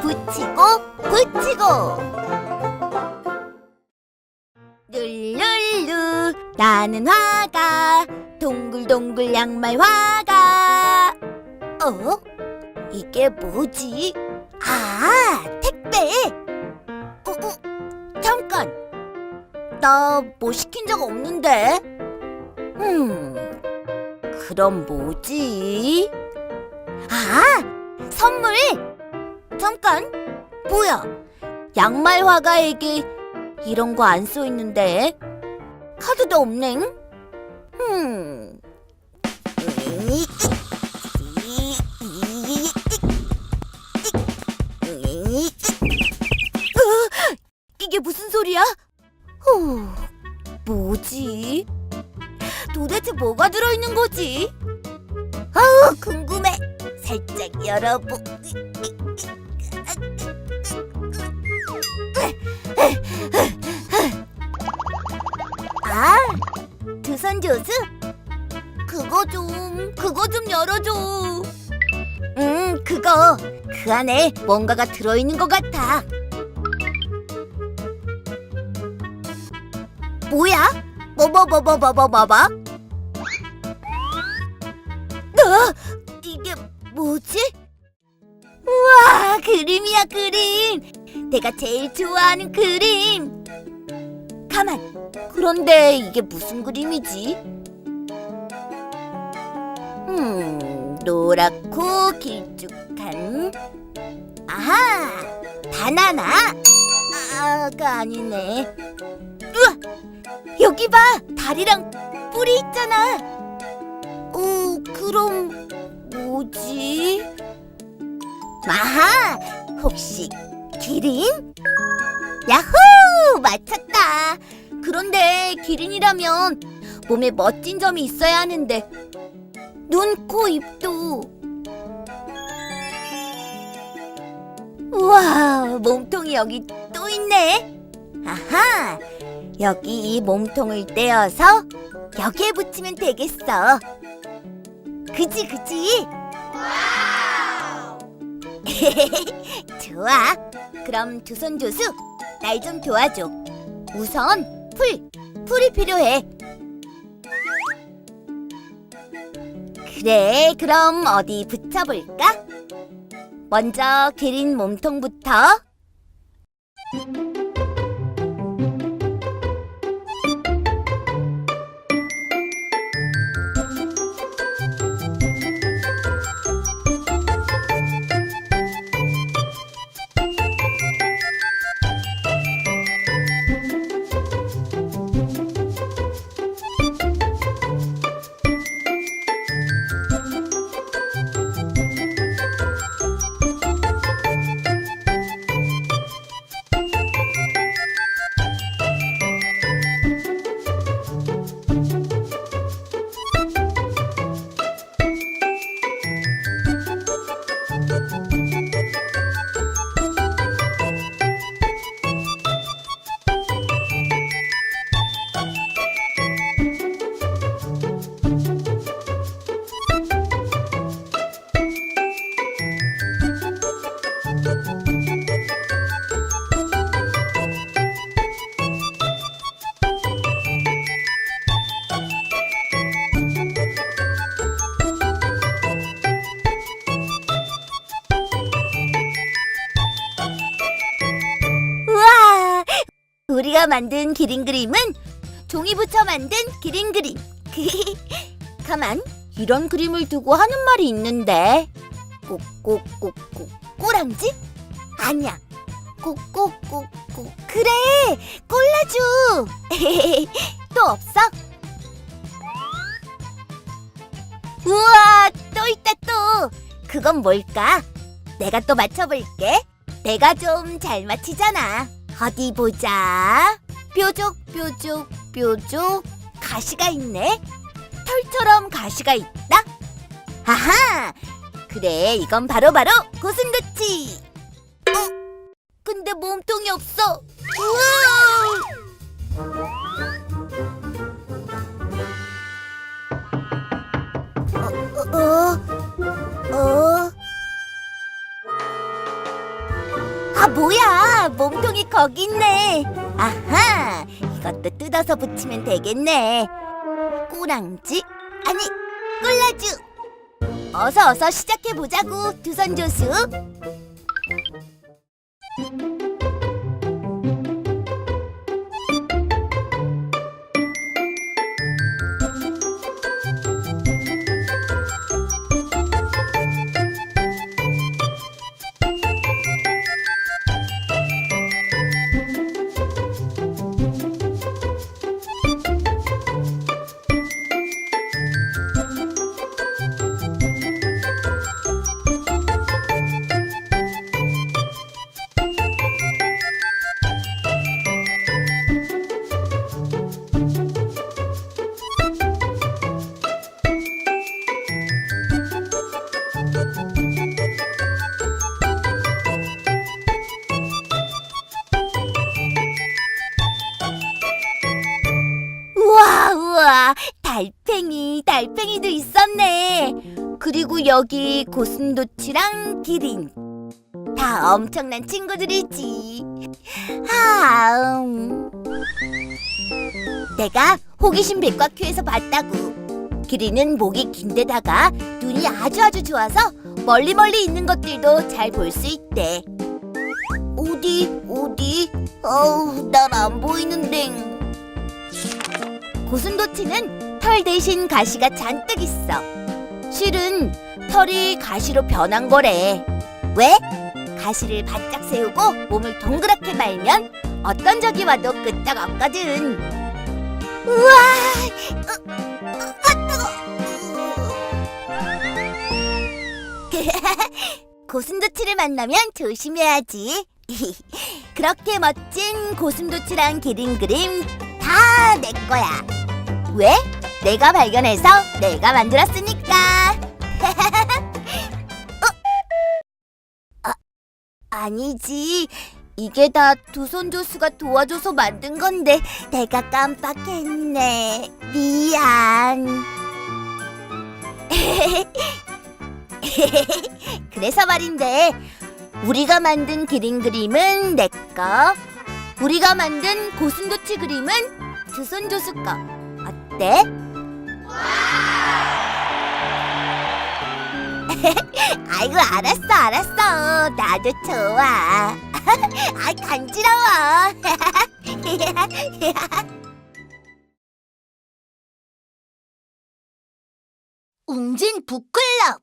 붙이고 붙이고. 룰룰루 나는 화가. 동글동글 양말 화가. 어? 이게 뭐지? 아 택배. 어, 어, 잠깐. 나 뭐 시킨 적 없는데. 음 그럼 뭐지? 아 선물 잠깐 뭐야 양말 화가에게 이런 거 안 써 있는데 카드도. 음. 으, 이게 무슨 소리야? 후, 뭐지? 도대체 뭐가 들어있는 거지? 아우 궁금해. 살짝 열어보. 아, 두선 조수? 그거 좀, 그거 좀 열어줘. 음, 그거. 그 안에 뭔가가 들어있는 것 같아. 뭐야? 뭐, 뭐, 뭐, 뭐? 어? 이게 뭐지? 우와, 그림이야, 그림. 내가 제일 좋아하는 그림. 가만. 그런데 이게 무슨 그림이지? 음, 노랗고 길쭉한 아하, 바나나. 아가 아니네. 우와, 여기 봐, 다리랑 뿌리 있잖아. 오, 그럼 뭐지? 아하, 혹시 기린? 야호! 맞췄다. 그런데 기린이라면 몸에 멋진 점이 있어야 하는데 눈, 코, 입도 우와, 몸통이 여기 또 있네. 아하, 여기 이 몸통을 떼어서 여기에 붙이면 되겠어. 그지, 그지? 좋아. 그럼 두 손 조수, 날 좀 도와줘. 우선 풀, 풀이 필요해. 그래, 그럼 어디 붙여볼까? 먼저 기린 몸통부터. 우리가 만든 기린 그림은 종이 붙여 만든 기린 그림. 가만, 이런 그림을 두고 하는 말이 있는데. 꼬꼬꼬꼬 꼬랑지? 아니야. 꼬꼬꼬꼬 그래, 꼴라주. 또 없어? 우와, 또 있다 또. 그건 뭘까? 내가 또 맞춰볼게. 내가 좀 잘 맞히잖아. 어디 보자. 뾰족 뾰족 뾰족 가시가 있네. 털처럼 가시가 있다. 아하. 그래, 이건 바로 바로 고슴도치. 어? 근데 몸통이 없어. 우와. 어, 어, 어, 어. 아, 뭐야. 몸통이 거기 있네. 아하. 이것도 뜯어서 붙이면 되겠네. 꾸랑지? 아니, 꿀라주. 어서 어서 시작해 보자고. 두선 조수. 달팽이, 달팽이도 있었네. 그리고 여기 고슴도치랑 기린. 다 엄청난 친구들이지. 아, 음. 내가 호기심 백과큐에서 봤다고. 기린은 목이 긴데다가 눈이 아주 아주 좋아서 멀리 멀리 있는 것들도 잘 볼 수 있대. 어디 어디? 어우, 난 안 보이는데. 고슴도치는 털 대신 가시가 잔뜩 있어. 실은 털이 가시로 변한 거래. 왜? 가시를 바짝 세우고 몸을 동그랗게 말면 어떤 적이 와도 끄떡 없거든. 우와! 으, 으, 아, 뜨거. 고슴도치를 만나면 조심해야지. 그렇게 멋진 고슴도치랑 기린 그림 다 내 거야. 왜? 내가 발견해서 내가 만들었으니까. 어? 아, 아니지. 이게 다 두손 조수가 도와줘서 만든 건데 내가 깜빡했네. 미안. 그래서 말인데 우리가 만든 기린 그림은 내 거, 우리가 만든 고슴도치 그림은 두손 조수 거. 어때? 아이고 알았어 알았어. 나도 좋아. 아 간지러워. 웅진 북클럽